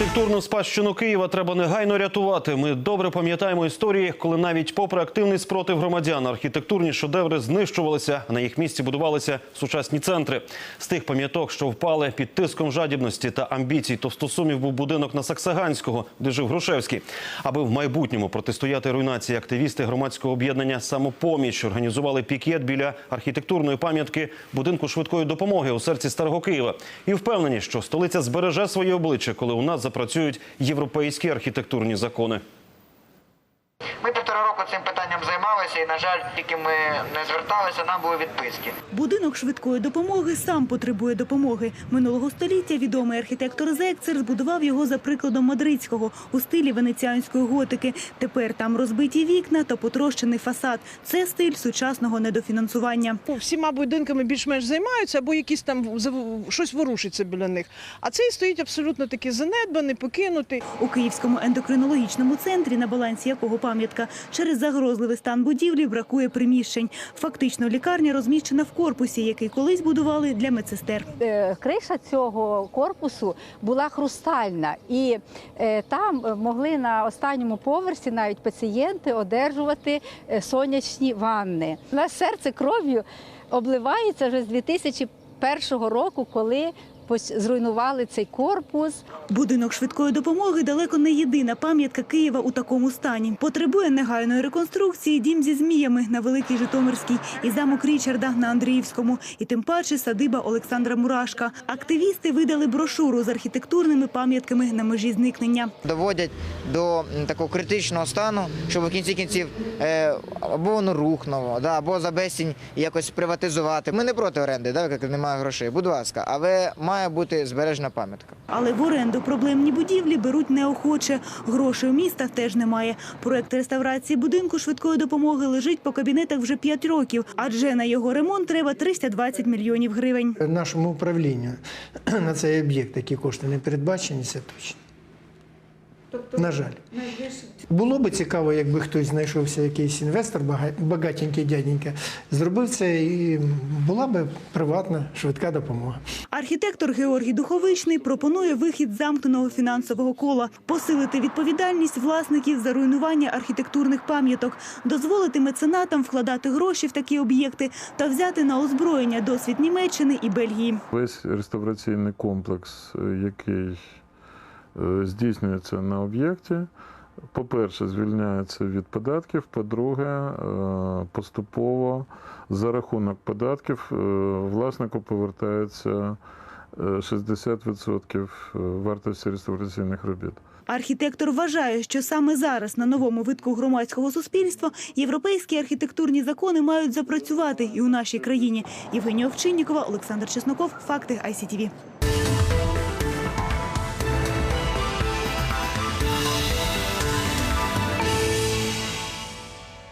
Архітектурну спадщину Києва треба негайно рятувати. Ми добре пам'ятаємо історії, коли навіть попри активний спротив громадян, архітектурні шедеври знищувалися, а на їх місці будувалися сучасні центри. З тих пам'яток, що впали під тиском жадібності та амбіцій, товстосумів був будинок на Саксаганського, де жив Грушевський. Аби в майбутньому протистояти руйнації, активісти громадського об'єднання Самопоміч організували пікет біля архітектурної пам'ятки будинку швидкої допомоги у серці Старого Києва. І впевнені, що столиця збереже своє обличчя, коли у нас запрацюють європейські архітектурні закони. Ми цим питанням займалися, і на жаль, тільки ми не зверталися, нам були відписки. Будинок швидкої допомоги сам потребує допомоги. Минулого століття відомий архітектор Зекцер збудував його за прикладом мадридського у стилі венеціанської готики. Тепер там розбиті вікна та потрощений фасад. Це стиль сучасного недофінансування. Всіма будинками більш-менш займаються, або якісь там щось ворушиться біля них. А цей стоїть абсолютно такий занедбаний, покинутий. У Київському ендокринологічному центрі, на балансі якого пам'ятка, через загрозливий стан будівлі бракує приміщень. Фактично, лікарня розміщена в корпусі, який колись будували для медсестер. Е, Криша цього корпусу була хрустальна, і е, там могли на останньому поверсі навіть пацієнти одержувати е, сонячні ванни. На серце кров'ю обливається вже з 2001 року, коли зруйнували цей корпус. Будинок швидкої допомоги далеко не єдина пам'ятка Києва у такому стані. Потребує негайної реконструкції дім зі зміями на Великій Житомирській і замок Річарда на Андріївському, і тим паче садиба Олександра Мурашка. Активісти видали брошуру з архітектурними пам'ятками на межі зникнення. Доводять до такого критичного стану, щоб в кінці кінців е, або воно рухнуло, да, або за безцінь якось приватизувати. Ми не проти оренди, да, як немає грошей. Будь ласка, але має бути збережена пам'ятка. Але в оренду проблемні будівлі беруть неохоче. Грошей у міста теж немає. Проект реставрації будинку швидкої допомоги лежить по кабінетах вже 5 років, адже на його ремонт треба 320 мільйонів гривень. Нашому управлінню на цей об'єкт такі кошти не передбачені, це точно. На жаль. Було би цікаво, якби хтось знайшовся якийсь інвестор, бага- багатенький дяденька, зробив це і була би приватна швидка допомога. Архітектор Георгій Духовичний пропонує вихід замкненого фінансового кола, посилити відповідальність власників за руйнування архітектурних пам'яток, дозволити меценатам вкладати гроші в такі об'єкти та взяти на озброєння досвід Німеччини і Бельгії. Весь реставраційний комплекс, е, який здійснюється на об'єкті, по-перше, звільняється від податків, по-друге, е, поступово за рахунок податків е, власнику повертається е, 60% вартості реставраційних робіт. Архітектор вважає, що саме зараз на новому витку громадського суспільства європейські архітектурні закони мають запрацювати і у нашій країні. Євгенія Овчиннікова, Олександр Чесноков. Факти ICTV.